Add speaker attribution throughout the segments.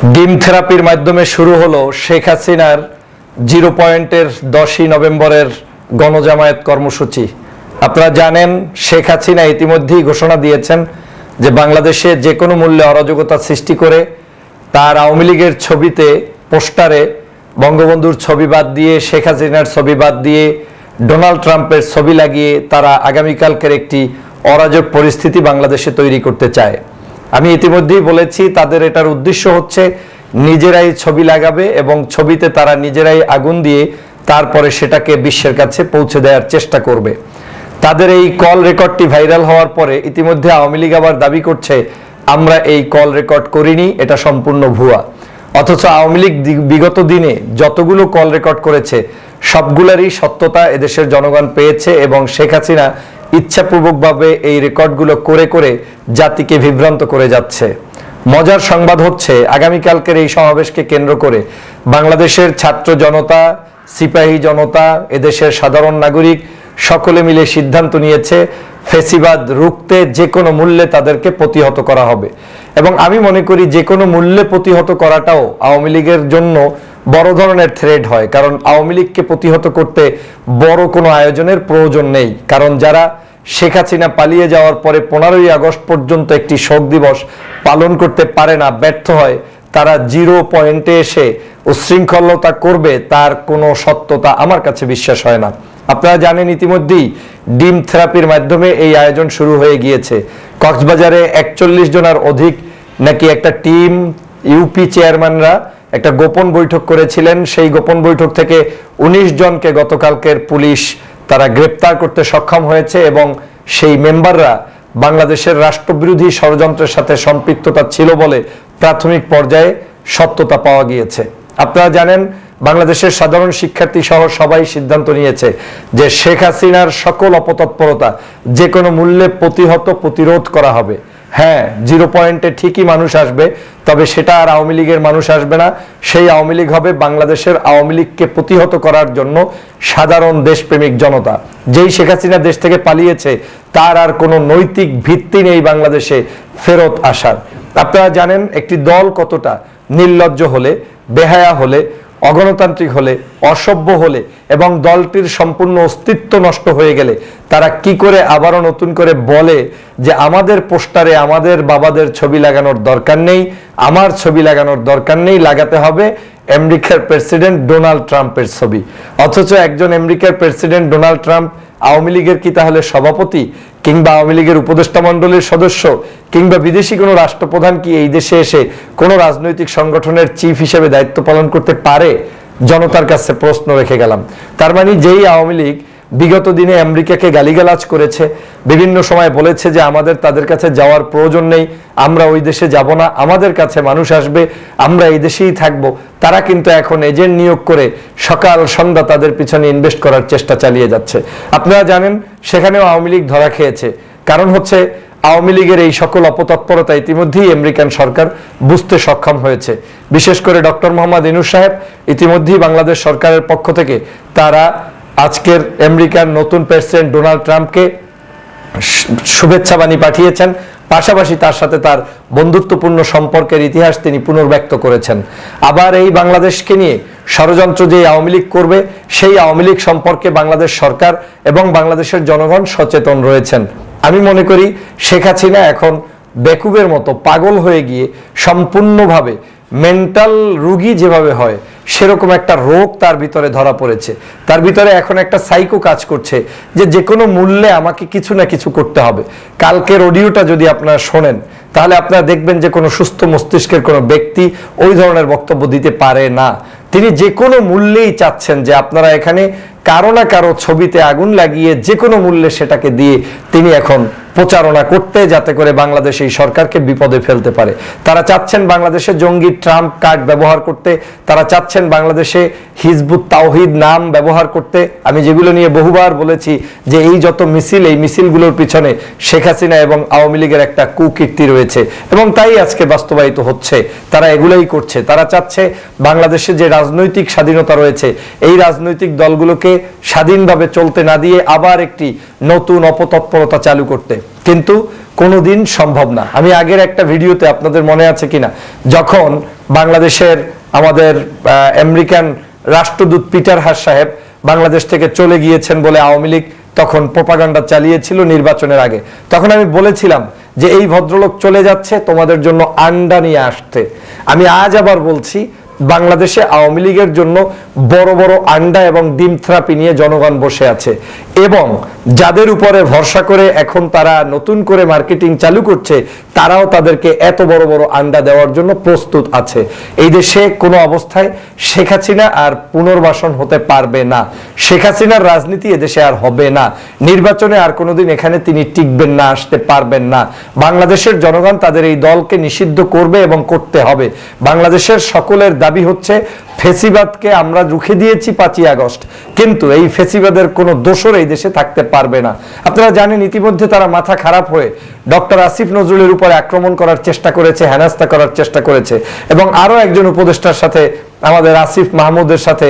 Speaker 1: ডিম থেরাপির মাধ্যমে শুরু হলো শেখ হাসিনার জিরো পয়েন্টের দশই নভেম্বরের গণজামায়াত কর্মসূচি। আপনারা জানেন, শেখ হাসিনা ইতিমধ্যেই ঘোষণা দিয়েছেন যে বাংলাদেশে যে কোনো মূল্যে অরাজকতা সৃষ্টি করে তার আওয়ামী লীগের ছবিতে, পোস্টারে বঙ্গবন্ধুর ছবি বাদ দিয়ে, শেখ হাসিনার ছবি বাদ দিয়ে, ডোনাল্ড ট্রাম্পের ছবি লাগিয়ে তারা আগামীকালকের একটি অরাজক পরিস্থিতি বাংলাদেশে তৈরি করতে চায়। আমি ইতিমধ্যেই বলেছি, তাদের এটার উদ্দেশ্য হচ্ছে নিজেরাই ছবি লাগাবে এবং ছবিতে তারা নিজেরাই আগুন দিয়ে তারপরে সেটাকে বিশ্বের কাছে পৌঁছে দেওয়ার চেষ্টা করবে। তাদের এই কল রেকর্ডটি ভাইরাল হওয়ার পরে ইতিমধ্যে আওয়ামী লীগ আবার দাবি করছে, আমরা এই কল রেকর্ড করিনি, এটা সম্পূর্ণ ভুয়া। অথচ আওয়ামী লীগ বিগত দিনে যতগুলো কল রেকর্ড করেছে, সবগুলারই সত্যতা এদেশের জনগণ পেয়েছে এবং শেখ হাসিনা ইচ্ছাপূর্বকভাবে এই রেকর্ডগুলো করে করে জাতিকে বিভ্রান্ত করে যাচ্ছে। মজার সংবাদ হচ্ছে, আগামীকালকের এই সমাবেশকে কেন্দ্র করে বাংলাদেশের ছাত্র জনতা, সিপাহী জনতা, এদেশের সাধারণ নাগরিক সকলে মিলে সিদ্ধান্ত নিয়েছে, ফেসিবাদ রুখতে যে কোনো মূল্যে তাদেরকে প্রতিহত করা হবে। এবং আমি মনে করি যে কোনো মূল্যে প্রতিহত করাটাও আওয়ামী লীগের জন্য বড় ধরনের থ্রেড হয়, কারণ আওয়ামী লীগকে প্রতিহত করতে বড় কোনো আয়োজনের প্রয়োজন নেই। কারণ যারা শেখ হাসিনা পালিয়ে যাওয়ার পরে পনেরোই আগস্ট পর্যন্ত একটি শোক দিবস পালন করতে পারে না, ব্যর্থ হয়, তারা জিরো পয়েন্টে এসে উশৃঙ্খলতা করবে, তার কোনো সত্যতা আমার কাছে বিশ্বাস হয় না। আপনারা জানেন ইতিমধ্যেই ডিম থেরাপির মাধ্যমে এই আয়োজন শুরু হয়ে গিয়েছে। কক্সবাজারে একচল্লিশ জনের অধিক নাকি একটা টিম, ইউপি চেয়ারম্যানরা একটা গোপন বৈঠক করেছিলেন। সেই গোপন বৈঠক থেকে উনিশ জনকে গতকালকের পুলিশ তারা গ্রেপ্তার করতে সক্ষম হয়েছে এবং সেই মেম্বাররা বাংলাদেশের রাষ্ট্রবিরোধী ষড়যন্ত্রের সাথে সম্পৃক্ততা ছিল বলে প্রাথমিক পর্যায়ে সত্যতা পাওয়া গিয়েছে। আপনারা জানেন, বাংলাদেশের সাধারণ শিক্ষার্থী সহ সবাই সিদ্ধান্ত নিয়েছে যে শেখ হাসিনার সকল অপতৎপরতা যে কোনো মূল্যে প্রতিহত, প্রতিরোধ করা হবে। হ্যাঁ জিরো পয়েন্টে ঠিকই মানুষ আসবে, তবে সেটা আর আওয়ামী লীগের মানুষ আসবে না। সেই আওয়ামী লীগ হবে বাংলাদেশের আওয়ামী লীগকে প্রতিহত করার জন্য সাধারণ দেশপ্রেমিক জনতা। যেই শেখ হাসিনা দেশ থেকে পালিয়েছে, তার আর কোনো নৈতিক ভিত্তি নেই বাংলাদেশে ফেরত আসার। আপনারা জানেন, একটি দল কতটা নির্লজ্জ হলে, বেহায়া হলে অগণতান্ত্রিক হলে, অসভ্য হলে এবং দলটির সম্পূর্ণ অস্তিত্ব নষ্ট হয়ে গেলে তারা কি করে আবারও নতুন করে বলে যে আমাদের পোস্টারে আমাদের বাবাদের ছবি লাগানোর দরকার নেই, আমার ছবি লাগানোর দরকার নেই, লাগাতে হবে আমেরিকার প্রেসিডেন্ট ডোনাল্ড ট্রাম্পের ছবি। অথচ একজন আমেরিকার প্রেসিডেন্ট ডোনাল্ড ট্রাম্প আওয়ামী লীগের কি তাহলে সভাপতি কিংবা আওয়ামী লীগের উপদেষ্টা মণ্ডলীর সদস্য কিংবা বিদেশি কোনো রাষ্ট্রপ্রধান কি এই দেশে এসে কোনো রাজনৈতিক সংগঠনের চিফ হিসেবে দায়িত্ব পালন করতে পারে? জনতার কাছে প্রশ্ন রেখে গেলাম। তার মানে যেই আওয়ামী লীগ বিগত দিনে আমেরিকাকে গালিগালাজ করেছে, বিভিন্ন সময় বলেছে যে আমাদের তাদের কাছে যাওয়ার প্রয়োজন নেই, আমরা ওই দেশে যাব না, আমাদের কাছে মানুষ আসবে, আমরা এই দেশেই থাকব। তারা কিন্তু এখন এজেন্ট নিয়োগ করে সকাল সন্ধ্যা তাদের পিছনে ইনভেস্ট করার চেষ্টা চালিয়ে যাচ্ছে। আপনারা জানেন, সেখানেও আওয়ামী লীগ ধরা খেয়েছে। কারণ হচ্ছে, আওয়ামী লীগের এই সকল অপতৎপরতা ইতিমধ্যেই আমেরিকান সরকার বুঝতে সক্ষম হয়েছে। বিশেষ করে ডক্টর মোহাম্মদ ইনুস সাহেব, ইতিমধ্যেই বাংলাদেশ সরকারের পক্ষ থেকে তারা আজকের আমেরিকার নতুন প্রেসিডেন্ট ডোনাল্ড ট্রাম্পকে শুভেচ্ছা বাণী পাঠিয়েছেন। পাশাপাশি তার সাথে তার বন্ধুত্বপূর্ণ সম্পর্কের ইতিহাস তিনি পুনর্ব্যক্ত করেছেন। আবার এই বাংলাদেশকে নিয়ে ষড়যন্ত্র যে আওয়ামী লীগ করবে, সেই আওয়ামী লীগ সম্পর্কে বাংলাদেশ সরকার এবং বাংলাদেশের জনগণ সচেতন রয়েছেন। আমি মনে করি শেখ হাসিনা এখন বেকুবের মতো পাগল হয়ে গিয়ে সম্পূর্ণভাবে মেন্টাল রুগী যেভাবে হয় সেরকম একটা রোগ তার ভিতরে ধরা পড়েছে। তার ভিতরে এখন একটা সাইকো কাজ করছে যে যে কোনো মূল্যে আমাকে কিছু না কিছু করতে হবে। কালকের অডিওটা যদি আপনারা শোনেন, তাহলে আপনারা দেখবেন যে কোনো সুস্থ মস্তিষ্কের কোনো ব্যক্তি ওই ধরনের বক্তব্য দিতে পারে না। তিনি যে কোনো মূল্যেই চাচ্ছেন যে আপনারা এখানে কারও না কারও ছবিতে আগুন লাগিয়ে যে কোনো মূল্যে সেটাকে দিয়ে তিনি এখন প্রচারণা করতে যাতে করে বাংলাদেশ এই সরকারকে বিপদে ফেলতে পারে। তারা চাচ্ছেন বাংলাদেশে জঙ্গি ট্রাম্প কার্ড ব্যবহার করতে, তারা চাচ্ছেন বাংলাদেশে হিজবুত তাওহিদ নাম ব্যবহার করতে। আমি যেগুলো নিয়ে বহুবার বলেছি যে এই যত মিছিল, এই মিছিলগুলোর পিছনে শেখ হাসিনা এবং আওয়ামী লীগের একটা কুকীর্তি রয়েছে। এবং তাই আজকে বাস্তবায়িত হচ্ছে। তারা এগুলোই করছে। তারা চাচ্ছে বাংলাদেশে যে রাজনৈতিক স্বাধীনতা রয়েছে, এই রাজনৈতিক দলগুলোকে স্বাধীনভাবে চলতে না দিয়ে আবার একটি নতুন অপতৎপরতা চালু করতে। কিন্তু কোনোদিন সম্ভব না। আমি আগের একটা ভিডিওতে আপনাদের মনে আছে কিনা? যখন বাংলাদেশের আমাদের আমেরিকান রাষ্ট্রদূত পিটার হাস সাহেব বাংলাদেশ থেকে চলে গিয়েছেন বলে আওয়ামী লীগ তখন প্রপাগান্ডা চালিয়েছিল নির্বাচনের আগে। তখন আমি বলেছিলাম যে এই ভদ্রলোক চলে যাচ্ছে, তোমাদের জন্য আন্ডা নিয়ে আসতে। আমি আজ আবার বলছি বাংলাদেশে আওয়ামী লীগের জন্য বড় বড় আন্ডা এবং ডিম থেরাপি নিয়ে জনগণ বসে আছে। এবং যাদের উপরে ভরসা করে এখন তারা নতুন করে মার্কেটিং চালু করছে, তারাও তাদেরকে এত বড় বড় আন্ডা দেওয়ার জন্য প্রস্তুত আছে। এই দেশে কোনো অবস্থায় শেখ হাসিনা আর পুনর্বাসন হতে পারবে না। শেখ হাসিনার রাজনীতি এদেশে আর হবে না। নির্বাচনে আর কোনোদিন এখানে তিনি টিকবেন না, আসতে পারবেন না। বাংলাদেশের জনগণ তাদের এই দলকে নিষিদ্ধ করবে এবং করতে হবে। বাংলাদেশের সকলের দাবি হচ্ছে, ফেসিবাদকে আমরা রুখে দিয়েছি পাঁচই আগস্ট। কিন্তু এই ফেসিবাদের কোনো দোষর এই দেশে থাকতে পারবে না। আপনারা জানেন, ইতিমধ্যে তারা মাথা খারাপ হয়ে ডক্টর আসিফ নজরুলের উপরে আক্রমণ করার চেষ্টা করেছে হেনাস্তা করার চেষ্টা করেছে এবং আরও একজন উপদেষ্টার সাথে আমাদের আসিফ মাহমুদের সাথে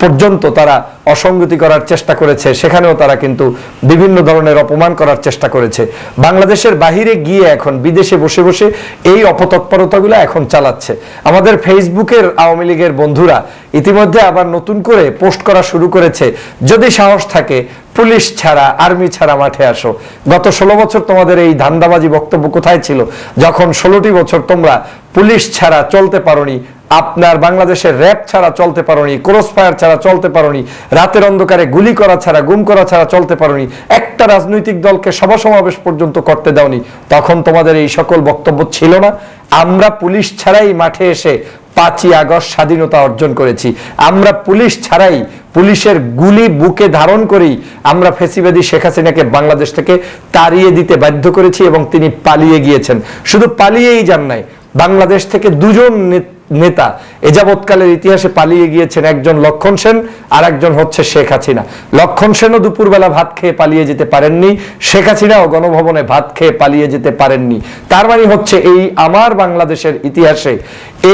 Speaker 1: পর্যন্ত তারা অসঙ্গতি করার চেষ্টা করেছে। সেখানেও তারা কিন্তু বিভিন্ন ধরনের অপমান করার চেষ্টা করেছে। বাংলাদেশের বাহিরে গিয়ে এখন বিদেশে বসে বসে এই অপতৎপরতাগুলো এখন চালাচ্ছে। আমাদের ফেসবুকের আওয়ামী লীগের বন্ধুরা ইতিমধ্যে আবার নতুন করে পোস্ট করা শুরু করেছে। যদি সাহস থাকে, পুলিশ ছাড়া, আর্মি ছাড়া মাঠে আসো। গত ষোলো বছর তোমাদের এই ধান্দাবাজি বক্তব্য কোথায় ছিল? যখন ষোলোটি বছর তোমরা পুলিশ ছাড়া চলতে পারোনি, আপনার বাংলাদেশের র্যাব ছাড়া চলতে পারোনি ক্রস ফায়ার ছাড়া চলতে পারোনি রাতের অন্ধকারে গুলি করা ছাড়া, গুম করা ছাড়া চলতে পারোনি। একটা রাজনৈতিক দলকে সভা সমাবেশ পর্যন্ত করতে দাওনি। তখন তোমাদের এই সকল বক্তব্য ছিল না। আমরা পুলিশ ছাড়াই মাঠে এসে পাঁচই আগস্ট স্বাধীনতা অর্জন করেছি। আমরা পুলিশ ছাড়াই পুলিশের গুলি বুকে ধারণ করেই আমরা ফেসিবাদী শেখ হাসিনাকে বাংলাদেশ থেকে তাড়িয়ে দিতে বাধ্য করেছি এবং তিনি পালিয়ে গিয়েছেন। শুধু পালিয়েই যান নাই, বাংলাদেশ থেকে দুজন নে- নেতা। এযাবৎকালের ইতিহাসে পালিয়ে গিয়েছেন একজন লক্ষণ সেন আর একজন হচ্ছে শেখ হাসিনা। লক্ষণ সেনও দুপুরবেলা ভাত খেয়ে পালিয়ে যেতে পারেননি। শেখ হাসিনাও গণভবনে ভাত খেয়ে পালিয়ে যেতে পারেননি। তার মানে হচ্ছে এই আমার বাংলাদেশের ইতিহাসে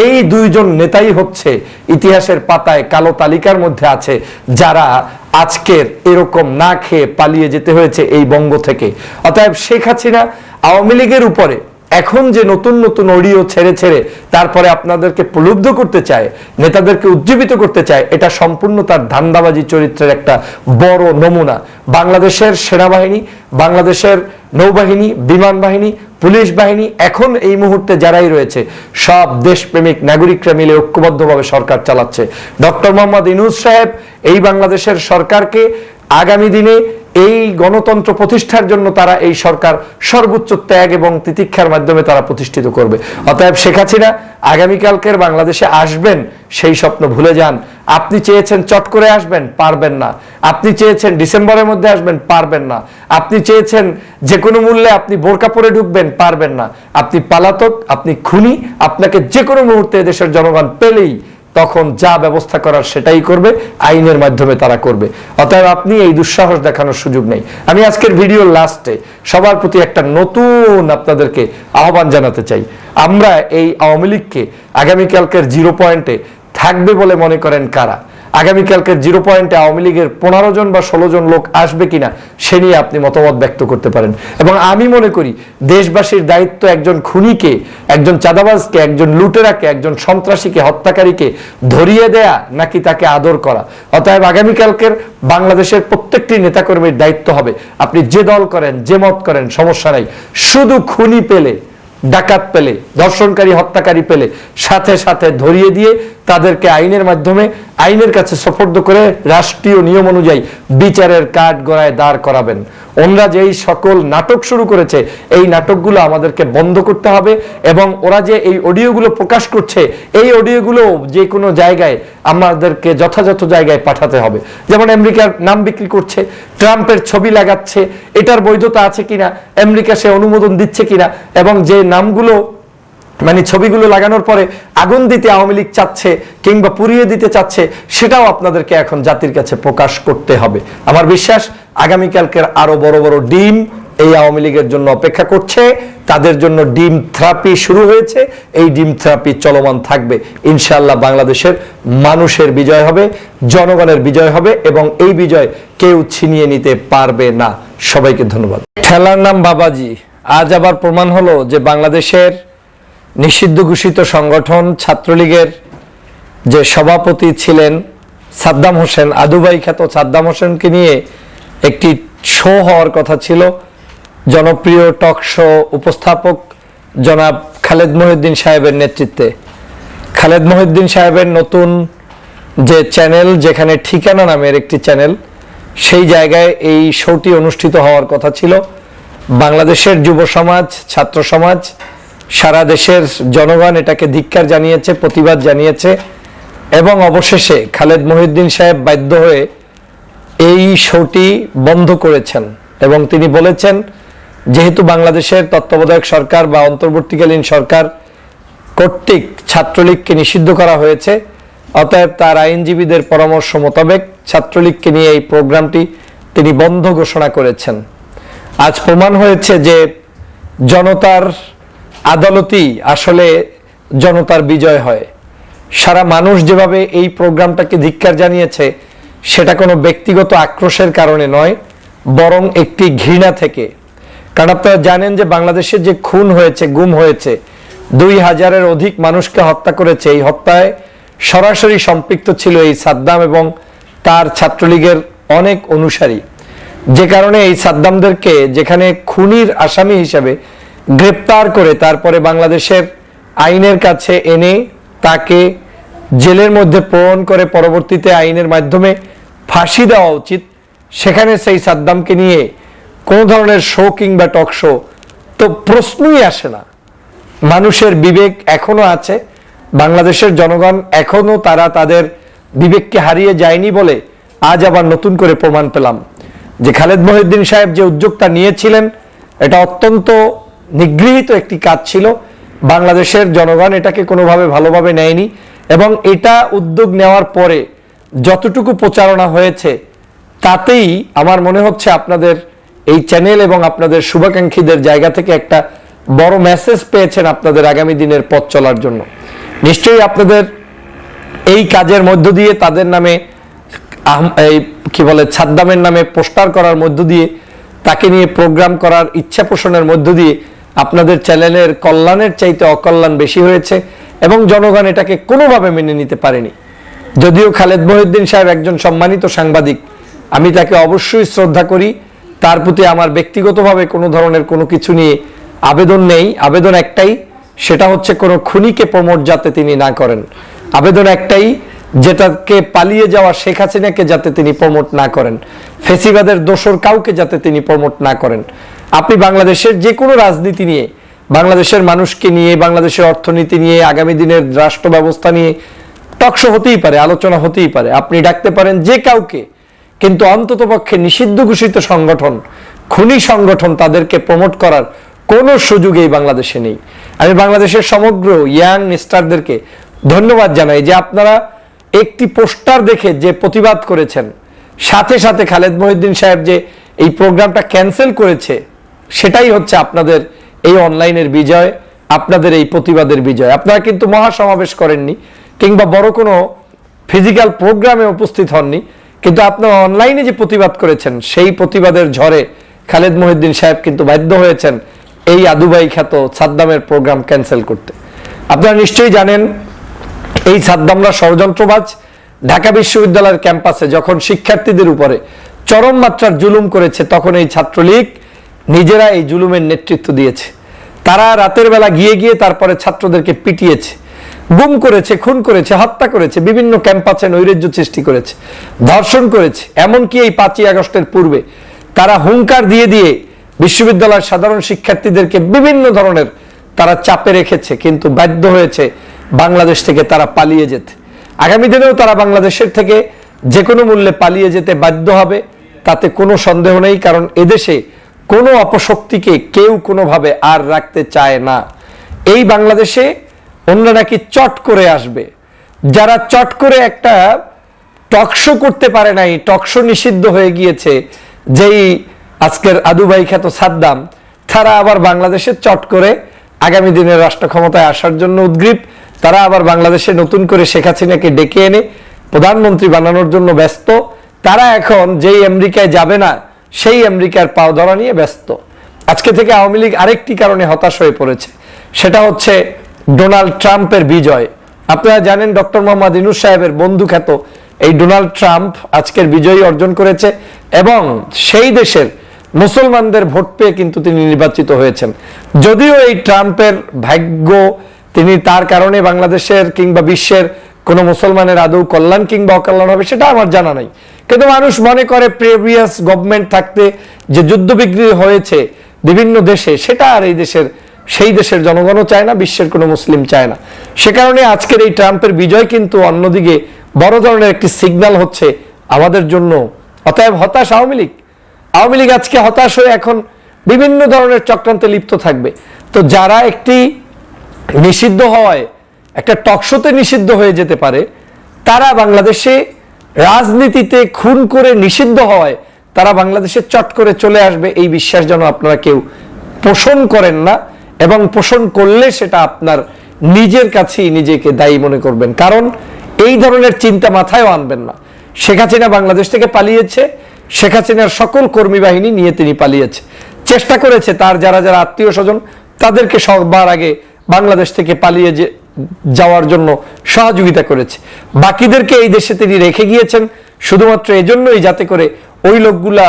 Speaker 1: এই দুইজন নেতাই হচ্ছে ইতিহাসের পাতায় কালো তালিকার মধ্যে আছে, যারা আজকের এরকম না খেয়ে পালিয়ে যেতে হয়েছে এই বঙ্গ থেকে। অতএব শেখ হাসিনা আওয়ামী লীগের উপরে এখন যে নতুন নতুন অডিও ছেড়ে ছেড়ে তারপরে আপনাদেরকে প্রলুব্ধ করতে চায়, নেতাদেরকে উজ্জীবিত করতে চায়, এটা সম্পূর্ণ তার ধান্দাবাজি চরিত্রের একটা বড় নমুনা। বাংলাদেশের সেনাবাহিনী, বাংলাদেশের নৌবাহিনী, বিমান বাহিনী, পুলিশ বাহিনী, এখন এই মুহূর্তে যারাই রয়েছে, সব দেশপ্রেমিক নাগরিকরা মিলে ঐক্যবদ্ধভাবে সরকার চালাচ্ছে। ডক্টর মোহাম্মদ ইনুজ সাহেব, এই বাংলাদেশের সরকারকে আগামী দিনে এই গণতন্ত্র প্রতিষ্ঠার জন্য তারা এই সরকার সর্বোচ্চ ত্যাগ এবং তিতিক্ষার মাধ্যমে তারা প্রতিষ্ঠিত করবে। অতএব শেখ হাসিনা আগামীকালকের বাংলাদেশে আসবেন, সেই স্বপ্ন ভুলে যান। আপনি চেয়েছেন চট করে আসবেন, পারবেন না। আপনি চেয়েছেন ডিসেম্বরের মধ্যে আসবেন, পারবেন না। আপনি চেয়েছেন যে কোনো মূল্যে আপনি বোরকা পরে ঢুকবেন, পারবেন না। আপনি পালাতক, আপনি খুনি, আপনাকে যে কোনো মুহূর্তে দেশের জনগণ পেলেই তখন যা ব্যবস্থা করার সেটাই করবে, আইনের মাধ্যমে তারা করবে। অতএব আপনি এই দুঃসাহস দেখানোর সুযোগ নেই। আমি আজকের ভিডিও লাস্টে সবার প্রতি একটা নতুন আপনাদেরকে আহ্বান জানাতে চাই। আমরা এই আওয়ামী লীগকে আগামীকালকের জিরো পয়েন্টে থাকবে বলে মনে করেন কারা? আগামীকালকের জিরো পয়েন্টে আওয়ামী লীগের পনেরো জন বা ষোলো জন লোক আসবে কিনা সে নিয়ে আপনি মতামত ব্যক্ত করতে পারেন। এবং আমি মনে করি, দেশবাসীর দায়িত্ব একজন খুনিকে, একজন চাঁদাবাজকে, একজন লুটেরাকে, একজন সন্ত্রাসীকে, হত্যাকারীকে ধরিয়ে দেয়া নাকি তাকে আদর করা। অতএব আগামীকালকের বাংলাদেশের প্রত্যেকটি নেতাকর্মীর দায়িত্ব হবে, আপনি যে দল করেন, যে মত করেন, সমস্যা নাই। শুধু খুনি পেলে, ডাকাত পেলে, ধর্ষণকারী, হত্যাকারী পেলে, সাথে সাথে ধরিয়ে দিয়ে তাদেরকে আইনের মাধ্যমে আইনের কাছে সফর্দ করে রাষ্ট্রীয় নিয়ম অনুযায়ী বিচারের কাঠ গড়ায় দাঁড় করাবেন। ওনরা যেই সকল নাটক শুরু করেছে, এই নাটকগুলো আমাদেরকে বন্ধ করতে হবে এবং ওরা যে এই অডিওগুলো প্রকাশ করছে, এই অডিওগুলো যে কোনো জায়গায় আমাদেরকে যথাযথ জায়গায় পাঠাতে হবে। যেমন আমেরিকার নাম বিক্রি করছে, ট্রাম্পের ছবি লাগাচ্ছে, এটার বৈধতা আছে কিনা, আমেরিকা সে অনুমোদন দিচ্ছে কিনা, এবং যে নামগুলো মানে ছবিগুলো লাগানোর পরে আগুন দিতে আওয়ামী লীগ চাচ্ছে কিংবা পুড়িয়ে দিতে চাচ্ছে, সেটাও আপনাদেরকে এখন জাতির কাছে প্রকাশ করতে হবে। আমার বিশ্বাস, আগামীকালকের আরও বড় বড় ডিম এই আওয়ামী লীগের জন্য অপেক্ষা করছে। তাদের জন্য ডিম থেরাপি শুরু হয়েছে। এই ডিম থেরাপি চলমান থাকবে। ইনশাআল্লাহ বাংলাদেশের মানুষের বিজয় হবে, জনগণের বিজয় হবে এবং এই বিজয় কেউ ছিনিয়ে নিতে পারবে না। সবাইকে ধন্যবাদ। খেলার নাম বাবাজি। আজ আবার প্রমাণ হলো যে বাংলাদেশের নিষিদ্ধ ঘোষিত সংগঠন ছাত্রলীগের যে সভাপতি ছিলেন সাদ্দাম হোসেন আদুবাই খ্যাত সাদ্দাম হোসেনকে নিয়ে একটি শো হওয়ার কথা ছিল। জনপ্রিয় টক শো উপস্থাপক জনাব খালেদ মহিউদ্দিন সাহেবের নেতৃত্বে। খালেদ মহিউদ্দিন সাহেবের নতুন যে চ্যানেল যেখানে ঠিকানা নামের একটি চ্যানেল সেই জায়গায় এই শোটি অনুষ্ঠিত হওয়ার কথা ছিল। বাংলাদেশের যুব সমাজ, ছাত্র সমাজ সারা দেশের জনগণ এটাকে ধিক্কার জানিয়েছে, প্রতিবাদ জানিয়েছে এবং অবশেষে খালেদ মহিউদ্দিন সাহেব বাধ্য হয়ে এই শোটি বন্ধ করেছেন এবং তিনি বলেছেন, যেহেতু বাংলাদেশের তত্ত্বাবধায়ক সরকার বা অন্তর্বর্তীকালীন সরকার কর্তৃক ছাত্রলীগকে নিষিদ্ধ করা হয়েছে, অতএব তার আইনজীবীদের পরামর্শ মোতাবেক ছাত্রলীগকে নিয়ে এই প্রোগ্রামটি তিনি বন্ধ ঘোষণা করেছেন। আজ প্রমাণ হয়েছে যে জনতার আদালতই আসলে জনতার বিজয় হয়। সারা মানুষ যেভাবে এই প্রোগ্রামটাকে ধিক্কার জানিয়েছে, সেটা কোনো ব্যক্তিগত আক্রোশের কারণে নয়, বরং একটি ঘৃণা থেকে। কারণ আপনারা জানেন যে বাংলাদেশে যে খুন হয়েছে, গুম হয়েছে, দুই হাজারের অধিক মানুষকে হত্যা করেছে। এই হত্যায় সরাসরি সম্পৃক্ত ছিল এই সাদ্দাম এবং তার ছাত্রলীগের অনেক অনুসারী। যে কারণে এই সাদ্দামদেরকে যেখানে খুনির আসামি হিসাবে গ্রেপ্তার করে তারপরে বাংলাদেশের আইনের কাছে এনে তাকে জেলের মধ্যে প্রেরণ করে পরবর্তীতে আইনের মাধ্যমে ফাঁসি দেওয়া উচিত। সেখানে সেই সাদ্দামকে নিয়ে কোনো ধরনের শো কিংবা টক শো তো প্রশ্নই আসে না। মানুষের বিবেক এখনও আছে। বাংলাদেশের জনগণ এখনও তারা তাদের বিবেককে হারিয়ে যায়নি বলে আজ আবার নতুন করে প্রমাণ পেলাম। যে খালেদ মহিউদ্দিন সাহেব যে উদ্যোগটা নিয়েছিলেন, এটা অত্যন্ত নিগৃহীত একটি কাজ ছিল। বাংলাদেশের জনগণ এটাকে কোনোভাবে ভালোভাবে নেয়নি এবং এটা উদ্যোগ নেওয়ার পরে যতটুকু প্রচারণা হয়েছে, তাতেই আমার মনে হচ্ছে আপনাদের এই চ্যানেল এবং আপনাদের শুভাকাঙ্ক্ষীদের জায়গা থেকে একটা বড় মেসেজ পেয়েছেন আপনাদের আগামী দিনের পথ চলার জন্য। নিশ্চয়ই আপনাদের এই কাজের মধ্য দিয়ে তাদের নামে এই কি বলে, ছাদ্দামের নামে পোস্টার করার মধ্য দিয়ে, তাকে নিয়ে প্রোগ্রাম করার ইচ্ছা পোষণের মধ্য দিয়ে আপনাদের চ্যানেলের কল্যাণের চাইতে অকল্যাণ বেশি হয়েছে এবং জনগণ এটাকে কোনোভাবে মেনে নিতে পারেনি। যদিও খালেদ মহিউদ্দিন সাহেব একজন সম্মানিত সাংবাদিক, আমি তাকে অবশ্যই শ্রদ্ধা করি। তার প্রতি আমার ব্যক্তিগতভাবে কোনো ধরনের কোনো কিছু নিয়ে আবেদন নেই। আবেদন একটাই, সেটা হচ্ছে কোনো খুনিকে প্রমোট যাতে তিনি না করেন। আবেদন একটাই, যেটাকে পালিয়ে যাওয়া শেখ হাসিনাকে যাতে তিনি প্রমোট না করেন। ফেসিবাদের দোসর কাউকে যাতে তিনি প্রমোট না করেন। আপনি বাংলাদেশের যে কোনো রাজনীতি নিয়ে, বাংলাদেশের মানুষকে নিয়ে, বাংলাদেশের অর্থনীতি নিয়ে, আগামী দিনের রাষ্ট্র ব্যবস্থা নিয়ে টকশো হতেই পারে, আলোচনা হতেই পারে। আপনি ডাকতে পারেন যে কাউকে, কিন্তু অন্ততপক্ষে নিষিদ্ধ ঘোষিত সংগঠন, খুনি সংগঠন তাদেরকে প্রমোট করার কোনো সুযোগ এই বাংলাদেশে নেই। আমি বাংলাদেশের সমগ্র ইয়াং মিস্টারদেরকে ধন্যবাদ জানাই যে আপনারা একটি পোস্টার দেখে যে প্রতিবাদ করেছেন, সাথে সাথে খালেদ মহিউদ্দিন সাহেব যে এই প্রোগ্রামটা ক্যান্সেল করেছে সেটাই হচ্ছে আপনাদের এই অনলাইনের বিজয়, আপনাদের এই প্রতিবাদের বিজয়। আপনারা কিন্তু মহাসমাবেশ করেননি, কিংবা বড় কোনো ফিজিক্যাল প্রোগ্রামে উপস্থিত হননি, কিন্তু আপনারা অনলাইনে যে প্রতিবাদ করেছেন, সেই প্রতিবাদের ঝড়ে খালেদ মহিউদ্দিন সাহেব কিন্তু বাধ্য হয়েছেন এই আদুবাই খ্যাত সাদ্দামের প্রোগ্রাম ক্যান্সেল করতে। আপনারা নিশ্চয়ই জানেন, এই সাদ্দামরা ষড়যন্ত্রবাজ। ঢাকা বিশ্ববিদ্যালয়ের ক্যাম্পাসে যখন শিক্ষার্থীদের উপরে চরম মাত্রার জুলুম করেছে, তখন এই ছাত্রলীগ নিজেরা এই জুলুমের নেতৃত্ব দিয়েছে। তারা রাতের বেলা গিয়ে গিয়ে তারপরে ছাত্রদেরকে পিটিয়েছে, গুম করেছে, খুন করেছে, হত্যা করেছে, বিভিন্ন ক্যাম্পাসে নৈরাজ্য সৃষ্টি করেছে, ধর্ষণ করেছে, এমনকি এই পাঁচই আগস্টের পূর্বে তারা হুঙ্কার দিয়ে দিয়ে বিশ্ববিদ্যালয়ের সাধারণ শিক্ষার্থীদেরকে বিভিন্ন ধরনের তারা চাপে রেখেছে, কিন্তু বাধ্য হয়েছে বাংলাদেশ থেকে তারা পালিয়ে যেতে। আগামী দিনেও তারা বাংলাদেশের থেকে যে কোনো মূল্যে পালিয়ে যেতে বাধ্য হবে, তাতে কোনো সন্দেহ নেই, কারণ এদেশে কোনো অপশক্তিকে কেউ কোনোভাবে আর রাখতে চায় না। এই বাংলাদেশে অন্য নাকি চট করে আসবে। যারা চট করে একটা টকশো করতে পারে নাই টকশো নিষিদ্ধ হয়ে গিয়েছে, যেই আজকের আদুবাই খ্যাত সাদ্দাম, তারা আবার বাংলাদেশে চট করে আগামী দিনের রাষ্ট্র ক্ষমতায় আসার জন্য উদ্গ্রীব। তারা আবার বাংলাদেশে নতুন করে শেখ হাসিনাকে ডেকে এনে প্রধানমন্ত্রী বানানোর জন্য ব্যস্ত। তারা এখন যেই আমেরিকায় যাবে না সেই আমেরিকার পাও ধরা নিয়ে ব্যস্ত। আজকে থেকে আওয়ামী লীগ আরেকটি কারণে হতাশ হয়ে পড়েছে। সেটা হচ্ছে ডোনাল্ড ট্রাম্পের বিজয়। আপনারা জানেন ডক্টর মোহাম্মদ ইনুস সাহেবের বন্ধু খ্যাত এই ডোনাল্ড ট্রাম্প আজকের বিজয়ী অর্জন করেছে এবং সেই দেশের মুসলমানদের ভোট পেয়ে কিন্তু তিনি নির্বাচিত হয়েছেন। যদিও এই ট্রাম্পের ভাগ্য তিনি তার কারণে বাংলাদেশের কিংবা বিশ্বের কোনো মুসলমানের আদৌ কল্যাণ কিংবা অকল্যাণ হবে সেটা আমার জানা নাই। কিন্তু মানুষ মনে করে প্রিভিয়াস গভর্নমেন্ট থাকতে যে যুদ্ধ বিগ্রী হয়েছে বিভিন্ন দেশে, সেটা আর এই দেশের, সেই দেশের জনগণও চায় না, বিশ্বের কোনো মুসলিম চায় না। সে কারণে আজকের এই ট্রাম্পের বিজয় কিন্তু অন্যদিকে বড় ধরনের একটি সিগন্যাল হচ্ছে আমাদের জন্য। অতএব হতাশ আওয়ামী লীগ। আওয়ামী লীগ আজকে হতাশ হয়ে এখন বিভিন্ন ধরনের চক্রান্তে লিপ্ত থাকবে। তো যারা একটি নিষিদ্ধ হওয়ায় একটা টকশোতে নিষিদ্ধ হয়ে যেতে পারে, তারা বাংলাদেশে রাজনীতিতে খুন করে নিষিদ্ধ হওয়ায় তারা বাংলাদেশে চট করে চলে আসবে, এই বিশ্বাস যেন আপনারা কেউ পোষণ করেন না এবং পোষণ করলে সেটা আপনার নিজের কাছেই নিজেকে দায়ী মনে করবেন। কারণ এই ধরনের চিন্তা মাথায়ও আনবেন না। শেখ হাসিনা বাংলাদেশ থেকে পালিয়েছে, শেখ হাসিনার সকল কর্মী বাহিনী নিয়ে তিনি পালিয়েছে। চেষ্টা করেছে তার যারা যারা আত্মীয় স্বজন, তাদেরকে সবার আগে বাংলাদেশ থেকে পালিয়ে যে যাওয়ার জন্য সহযোগিতা করেছে। বাকিদেরকে এই দেশে তিনি রেখে গিয়েছেন, শুধুমাত্র এজন্যই যাতে করে ওই লোকগুলা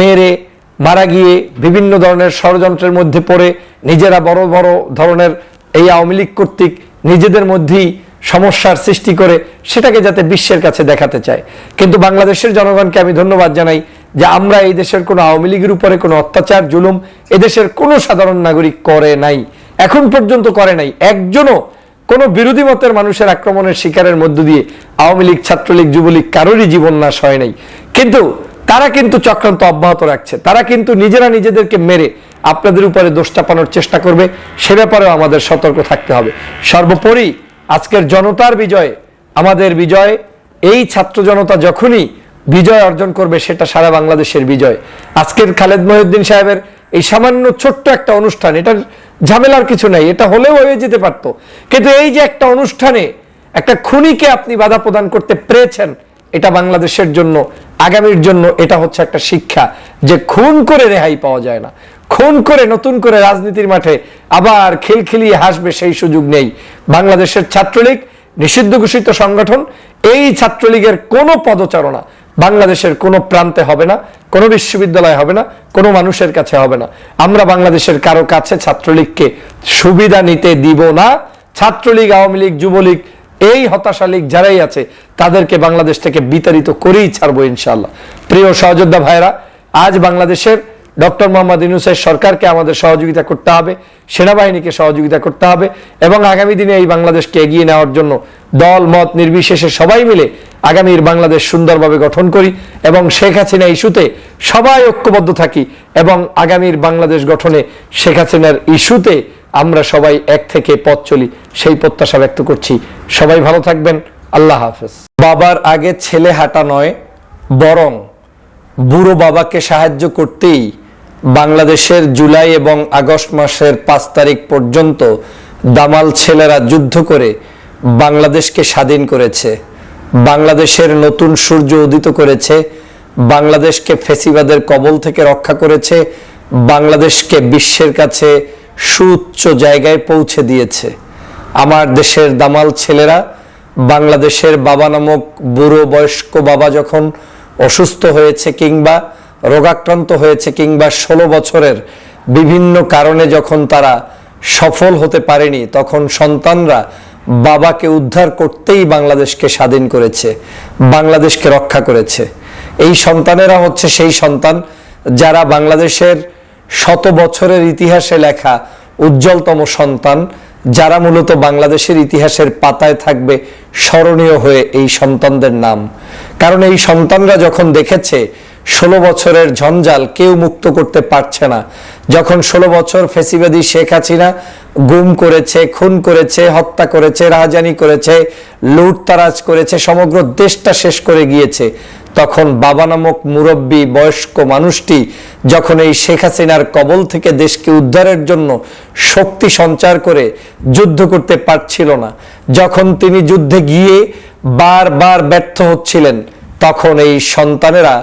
Speaker 1: মেরে, মারা গিয়ে বিভিন্ন ধরনের ষড়যন্ত্রের মধ্যে পড়ে, নিজেরা বড় বড় ধরনের এই আওয়ামী লীগ কর্তৃক নিজেদের মধ্যেই সমস্যার সৃষ্টি করে, সেটাকে যাতে বিশ্বের কাছে দেখাতে চায়। কিন্তু বাংলাদেশের জনগণকে আমি ধন্যবাদ জানাই যে আমরা এই দেশের কোনো আওয়ামী লীগের উপরে কোনো অত্যাচার, জুলুম এদেশের কোনো সাধারণ নাগরিক করে নাই। এখন পর্যন্ত করে নাই। একজনও কোনো বিরোধী মতের মানুষের আক্রমণের শিকারের মধ্য দিয়ে আওয়ামী লীগ, ছাত্রলীগ, যুবলীগ কারোরই জীবন নাশ হয় নাই। কিন্তু তারা কিন্তু চক্রান্ত অব্যাহত রাখছে। তারা কিন্তু নিজেরা নিজেদেরকে মেরে আপনাদের উপরে দোষ চাপানোর চেষ্টা করবে। সে ব্যাপারেও আমাদের সতর্ক থাকতে হবে। সর্বোপরি আজকের জনতার বিজয়ে, আমাদের বিজয়, এই ছাত্র জনতা যখনই বিজয় অর্জন করবে, সেটা সারা বাংলাদেশের বিজয়। আজকের খালেদ মহিউদ্দিন সাহেবের এই সামান্য ছোট্ট একটা অনুষ্ঠান, এটার ঝামেলার কিছু নাই, এটা হলেও হয়ে যেতে পারতো। কিন্তু এই যে একটা অনুষ্ঠানে একটা খুনিকে আপনি বাধা প্রদান করতে পেরেছেন, এটা বাংলাদেশের জন্য, আগামীর জন্য এটা হচ্ছে একটা শিক্ষা যে খুন করে রেহাই পাওয়া যায় না। খুন করে নতুন করে রাজনীতির মাঠে আবার খিলখিলিয়ে হাসবে সেই সুযোগ নেই। বাংলাদেশের ছাত্রলীগ, নিষিদ্ধ ঘোষিত সংগঠন, এই ছাত্রলীগের কোনো পদচারণা বাংলাদেশের কোনো প্রান্তে হবে না, কোনো বিশ্ববিদ্যালয় হবে না, কোনো মানুষের কাছে হবে না। আমরা বাংলাদেশের কারও কাছে ছাত্রলীগকে সুবিধা নিতে দিব না। ছাত্রলীগ, আওয়ামী লীগ, যুবলীগ, এই হতাশা লীগ যারাই আছে, তাদেরকে বাংলাদেশ থেকে বিতাড়িত করেই ছাড়বো ইনশাল্লাহ প্রিয় সহযোদ্ধা ভাইরা আজ বাংলাদেশের ডক্টর মোহাম্মদ ইউনুসের সরকারকে আমাদের সহযোগিতা করতে হবে, সেনাবাহিনীকে সহযোগিতা করতে হবে এবং আগামী দিনে এই বাংলাদেশকে এগিয়ে নেওয়ার জন্য দল, মত, নির্বিশেষে সবাই মিলে আগামীর বাংলাদেশ সুন্দরভাবে গঠন করি এবং শেখ হাসিনা ইস্যুতে সবাই ঐক্যবদ্ধ থাকি এবং আগামীর বাংলাদেশ গঠনে শেখ হাসিনার ইস্যুতে আমরা সবাই এক থেকে পথ চলি। সেই প্রত্যাশা ব্যক্ত করছি। সবাই ভালো থাকবেন। আল্লাহ হাফেজ। বাবার আগে ছেলে হাঁটা নয়, বরং বুড়ো বাবাকে সাহায্য করতেই বাংলাদেশের জুলাই এবং আগস্ট মাসের পাঁচ তারিখ পর্যন্ত দামাল ছেলেরা যুদ্ধ করে বাংলাদেশকে স্বাধীন করেছে। বাংলাদেশের নতুন সূর্য উদিত করেছে, বাংলাদেশকে ফেসিবাদের কবল থেকে রক্ষা করেছে, বাংলাদেশকে বিশ্বের কাছে সুউচ্চ জায়গায় পৌঁছে দিয়েছে। আমার দেশের দামাল ছেলেরা, বাংলাদেশের বাবা নামক বুড়ো বয়স্ক বাবা যখন অসুস্থ হয়েছে কিংবা রোগাক্রান্ত হয়েছে কিংবা ষোলো বছরের বিভিন্ন কারণে যখন তারা সফল হতে পারেনি, তখন সন্তানরা বাবাকে উদ্ধার করতেই বাংলাদেশকে স্বাধীন করেছে, বাংলাদেশকে রক্ষা করেছে। এই সন্তানেরা হচ্ছে সেই সন্তান যারা বাংলাদেশের শত বছরের ইতিহাসে লেখা উজ্জ্বলতম সন্তান, যারা মূলত বাংলাদেশের ইতিহাসের পাতায় থাকবে স্মরণীয় হয়ে এই সন্তানদের নাম। কারণ এই সন্তানরা যখন দেখেছে ষোলো বছরের ঝঞ্ঝাল কেউ মুক্ত করতে পারছে না। যখন ষোলো বছর ফেসিবাদী শেখ হাসিনা গুম করেছে, খুন করেছে, হত্যা করেছে, রাহাজানি করেছে, লুটতারাজ করেছে, সমগ্র দেশটা শেষ করে গিয়েছে, তখন বাবা নামক মুরব্বী বয়স্ক মানুষটি যখন এই শেখ হাসিনার কবল থেকে দেশকে উদ্ধারের জন্য শক্তি সঞ্চার করে যুদ্ধ করতে পারছিল না, যখন তিনি যুদ্ধে গিয়ে বারবার ব্যর্থ হচ্ছিলেন, তখন এই সন্তানেরা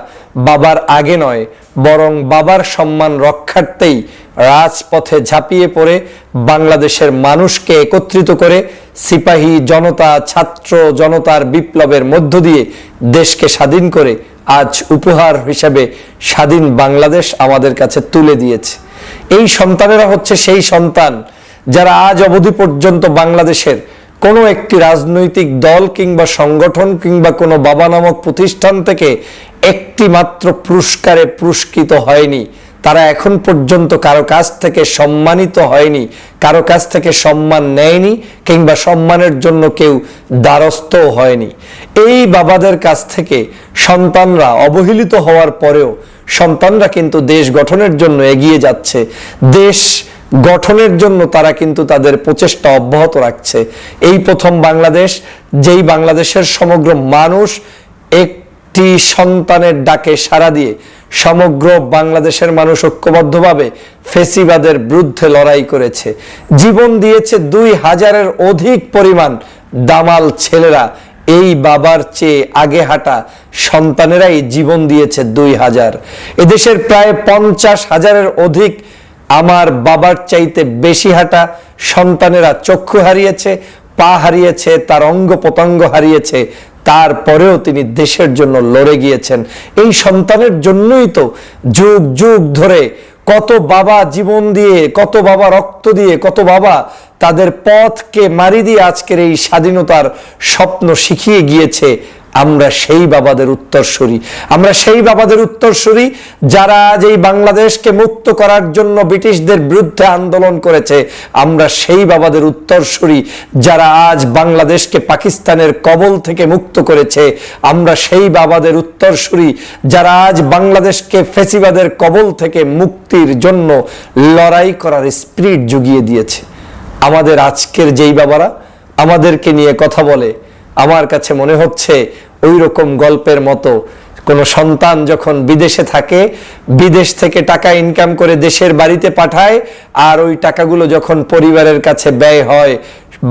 Speaker 1: বাবার আগে নয়, বরং বাবার সম্মান রক্ষার্থেই রাজপথে ঝাঁপিয়ে পড়ে বাংলাদেশের মানুষকে একত্রিত করে সিপাহী জনতা, ছাত্র জনতার বিপ্লবের মধ্য দিয়ে দেশকে স্বাধীন করে আজ উপহার হিসেবে স্বাধীন বাংলাদেশ আমাদের কাছে তুলে দিয়েছে। এই সন্তানেরা হচ্ছে সেই সন্তান যারা আজ অবধি পর্যন্ত বাংলাদেশের কোনো একটি রাজনৈতিক দল কিংবা সংগঠন কিংবা কোনো বাবা নামক প্রতিষ্ঠান থেকে একটি মাত্র পুরস্কারে পুরস্কৃত হয়নি। তারা এখন পর্যন্ত কারও কাছ থেকে সম্মানিত হয়নি, কারও কাছ থেকে সম্মান নেয়নি কিংবা সম্মানের জন্য কেউ দ্বারস্থ হয়নি। এই বাবাদের কাছ থেকে সন্তানরা অবহেলিত হওয়ার পরেও সন্তানরা কিন্তু দেশ গঠনের জন্য এগিয়ে যাচ্ছে। দেশ গঠনের জন্য তারা কিন্তু তাদের প্রচেষ্টা অব্যাহত রাখছে। এই প্রথম বাংলাদেশ, যেই বাংলাদেশের সমগ্র মানুষ একটি সন্তানের ডাকে সাড়া দিয়ে সমগ্র বাংলাদেশের মানুষ ঐক্যবদ্ধভাবে ফেসিবাদের বিরুদ্ধে লড়াই করেছে। জীবন দিয়েছে দুই হাজারের অধিক পরিমাণ দামাল ছেলেরা। এই বাবার চেয়ে আগে হাঁটা সন্তানেরাই জীবন দিয়েছে দুই হাজার। এদেশের প্রায় পঞ্চাশ হাজারের অধিক আমার বাবার চাইতে বেশি হাঁটা সন্তানেরা চক্ষু হারিয়েছে, পা হারিয়েছে, তার অঙ্গ হারিয়েছে তারপরেও তিনি দেশের জন্য লড়ে গিয়েছেন। এই সন্তানের জন্যই তো যুগ যুগ ধরে কত বাবা জীবন দিয়ে, কত বাবা রক্ত দিয়ে, কত বাবা তাদের পথকে মারি দিয়ে আজকের এই স্বাধীনতার স্বপ্ন শিখিয়ে গিয়েছে আমরা সেই বাবাদের উত্তরসূরি। আমরা সেই বাবাদের উত্তরসূরি যারা এই বাংলাদেশকে মুক্ত করার জন্য ব্রিটিশদের বিরুদ্ধে আন্দোলন করেছে, আমরা সেই বাবাদের উত্তরসূরি যারা আজ বাংলাদেশকে পাকিস্তানের কবল থেকে মুক্ত করেছে, আমরা সেই বাবাদের উত্তরসূরি যারা আজ বাংলাদেশকে ফেসিবাদের কবল থেকে মুক্তির জন্য লড়াই করার স্পিরিট জুগিয়ে দিয়েছে। আমাদের আজকের যেই বাবারা আমাদেরকে নিয়ে কথা বলে, আমার কাছে মনে হচ্ছে ওই রকম গল্পের মতো। কোনো সন্তান যখন বিদেশে থাকে, বিদেশ থেকে টাকা ইনকাম করে দেশের বাড়িতে পাঠায়, আর ওই টাকাগুলো যখন পরিবারের কাছে ব্যয় হয়,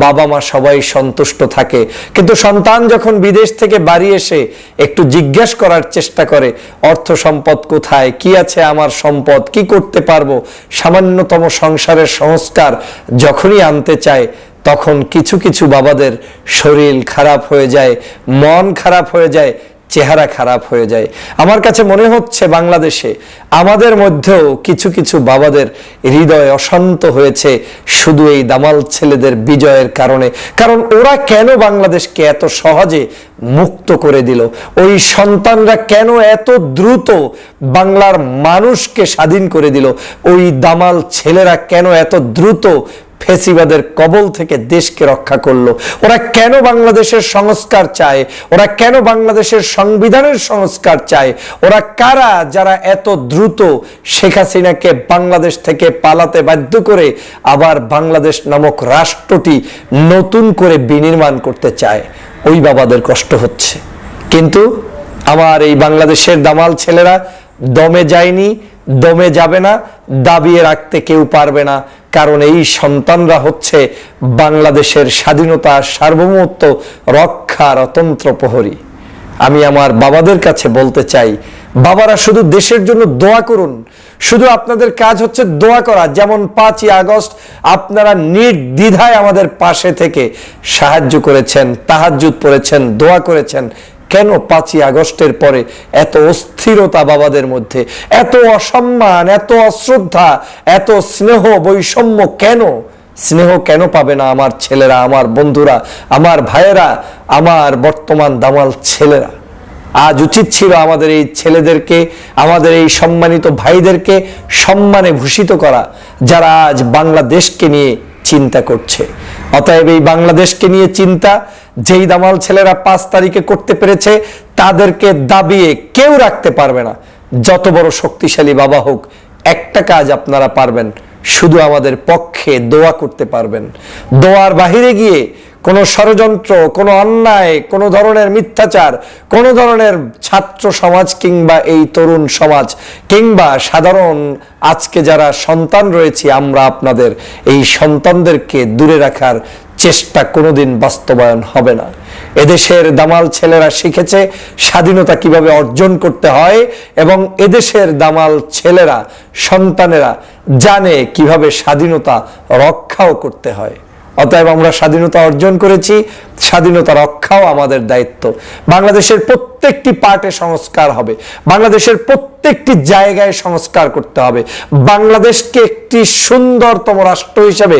Speaker 1: বাবা মা সবাই সন্তুষ্ট থাকে। কিন্তু সন্তান যখন বিদেশ থেকে বাড়ি এসে একটু জিজ্ঞেস করার চেষ্টা করে, অর্থ সম্পদ কোথায়, কি আছে আমার সম্পদ, কি করতে পারব, সামান্যতম সংসারের সংস্কার যখনই আনতে চায় তখন কিছু কিছু বাবাদের শরীর খারাপ হয়ে যায়, মন খারাপ হয়ে যায়, চেহারা খারাপ হয়ে যায়। আমার কাছে মনে হচ্ছে বাংলাদেশে আমাদের মধ্যেও কিছু কিছু বাবাদের হৃদয় অশান্ত হয়েছে শুধু এই দামাল ছেলেদের বিজয়ের কারণে। কারণ ওরা কেন বাংলাদেশকে এত সহজে মুক্ত করে দিল? ওই সন্তানরা কেন এত দ্রুত বাংলার মানুষকে স্বাধীন করে দিল? ওই দামাল ছেলেরা কেন এত দ্রুত ফেসিবাদের কবল থেকে দেশকে রক্ষা করল। ওরা কেন বাংলাদেশের সংস্কার চায়? ওরা কেন বাংলাদেশের সংবিধানের সংস্কার চায়? ওরা কারা যারা এত দ্রুত শেখ হাসিনাকে বাংলাদেশ থেকে পালাতে বাধ্য করে আবার বাংলাদেশ নামক রাষ্ট্রটি নতুন করে বিনির্মাণ করতে চায়? ওই বাবাদের কষ্ট হচ্ছে। কিন্তু আমার এই বাংলাদেশের দামাল ছেলেরা দমে যায়নি, দমে যাবে না, দাবিয়ে রাখতে কেউ পারবে না। কারণ এই সন্তানরা হচ্ছে বাংলাদেশের স্বাধীনতা, সার্বভৌমত্ব রক্ষার অতন্ত্র প্রহরী। আমি আমার বাবাদের কাছে বলতে চাই, বাবারা শুধু দেশের জন্য দোয়া করুন, শুধু আপনাদের কাজ হচ্ছে দোয়া করা। যেমন পাঁচই আগস্ট আপনারা নির্দ্বিধায় আমাদের পাশে থেকে সাহায্য করেছেন, তাহাজ্জুদ পড়েছেন, দোয়া করেছেন কেন পাঁচই আগস্টের পরে এত অস্থিরতা বাবাদের মধ্যে? এত অসম্মান, এত অশ্রদ্ধা, এত স্নেহ বৈষম্য কেন? স্নেহ কেন পাবে না আমার ছেলেরা, আমার বন্ধুরা, আমার ভাইয়েরা, আমার বর্তমান দামাল ছেলেরা? আজ উচিত ছিল আমাদের এই ছেলেদেরকে, আমাদের এই সম্মানিত ভাইদেরকে সম্মানে ভূষিত করা, যারা আজ বাংলাদেশকে নিয়ে চিন্তা করছে। অতএব এই বাংলাদেশকে নিয়ে চিন্তা, যেই দামাল ছেলেরা পাঁচ তারিখে করতে পেরেছে, তাদেরকে দাবিয়ে কেউ রাখতে পারবে না। যত বড় শক্তিশালী বাবা হোক, একটা কাজ আপনারা পারবেন, শুধু আমাদের পক্ষে দোয়া করতে পারবেন। দোয়ার বাহিরে গিয়ে কোনো ষড়যন্ত্র, কোনো অন্যায়, কোনো ধরনের মিথ্যাচার, কোনো ধরনের ছাত্র সমাজ কিংবা এই তরুণ সমাজ কিংবা সাধারণ আজকে যারা সন্তান রয়েছে, আমরা আপনাদের এই সন্তানদেরকে দূরে রাখার চেষ্টা কোনোদিন বাস্তবায়ন হবে না। এদেশের দামাল ছেলেরা শিখেছে স্বাধীনতা কীভাবে অর্জন করতে হয় এবং এদেশের দামাল ছেলেরা, সন্তানেরা জানে কীভাবে স্বাধীনতা রক্ষাও করতে হয়। অতএব আমরা স্বাধীনতা অর্জন করেছি, স্বাধীনতা রক্ষাও আমাদের দায়িত্ব। বাংলাদেশের প্রত্যেকটি পার্টে সংস্কার হবে, বাংলাদেশের প্রত্যেকটি জায়গায় সংস্কার করতে হবে। বাংলাদেশকে একটি সুন্দরতম রাষ্ট্র হিসেবে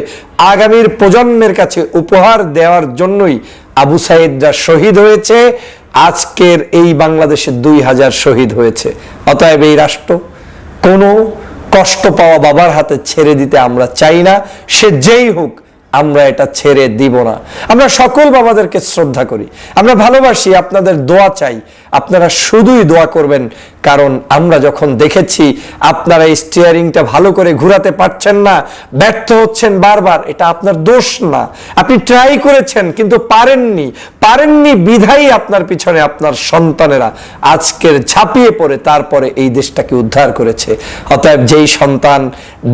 Speaker 1: আগামীর প্রজন্মের কাছে উপহার দেওয়ার জন্যই আবু সাইদরা শহীদ হয়েছে, আজকের এই বাংলাদেশে দুই হাজার শহীদ হয়েছে। অতএব এই রাষ্ট্র কোনো কষ্ট পাওয়া বাবার হাতে ছেড়ে দিতে আমরা চাই না, সে যেই হোক আমরা এটা ছেড়ে দিব না। আমরা সকল বাবাদেরকে শ্রদ্ধা করি। আমরা ভালোবাসি, আপনাদের দোয়া চাই। আপনারা শুধুই দোয়া করবেন, কারণ আমরা যখন দেখেছি আপনারা এই স্টিয়ারিংটা ভালো করে ঘুরাতে পারছেন না, ব্যর্থ হচ্ছেন বারবার, এটা আপনার দোষ না। আপনি ট্রাই করেছেন, কিন্তু পারেননি। পারেননি বিধাই আপনার পিছনে আপনার সন্তানেরা। আজকের ঝাঁপিয়ে পড়ে, তারপরে এই দেশটাকে উদ্ধার করেছে। অতএব যেই সন্তান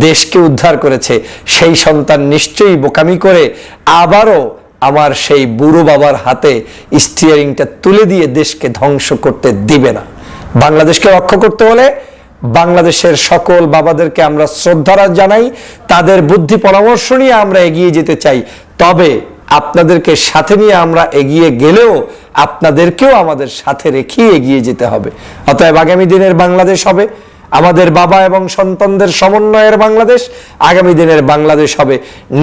Speaker 1: দেশকে উদ্ধার করেছে, সেই সন্তান নিশ্চয়ই বোকামি করে আবারও আমার সেই বুড়ো বাবার হাতে স্টিয়ারিংটা তুলে দিয়ে দেশকে ধ্বংস করতে দিবে না। বাংলাদেশকে রক্ষা করতে হলে বাংলাদেশের সকল বাবাদেরকে আমরা শ্রদ্ধা জানাই, তাদের বুদ্ধি পরামর্শ নিয়ে আমরা এগিয়ে যেতে চাই। তবে আপনাদেরকে সাথে নিয়ে আমরা এগিয়ে গেলেও আপনাদেরকেও আমাদের সাথে রেখে এগিয়ে যেতে হবে। অতএব আগামী দিনের বাংলাদেশ হবে, আমাদের বাবা এবং সন্তানদের সমন্বয়ের বাংলাদেশ, আগামী দিনের বাংলাদেশ হবে।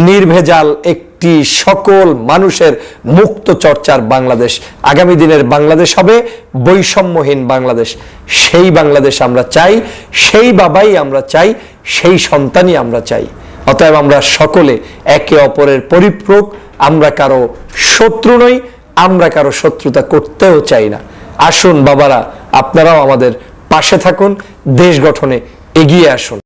Speaker 1: নির্ভেজাল একটি সকল মানুষের মুক্ত চর্চার বাংলাদেশ। আগামী দিনের বাংলাদেশ হবে বৈষম্যহীন বাংলাদেশ। সেই বাংলাদেশ আমরা চাই, সেই বাবাই আমরা চাই, সেই সন্তানই আমরা চাই। অতএব আমরা সকলে একে অপরের পরিপূরক আমরা কারও শত্রু নই, আমরা কারও শত্রুতা করতেও চাই না। আসুন বাবারা, আপনারাও আমাদের পাশে থাকুন, দেশ গঠনে এগিয়ে আসুন।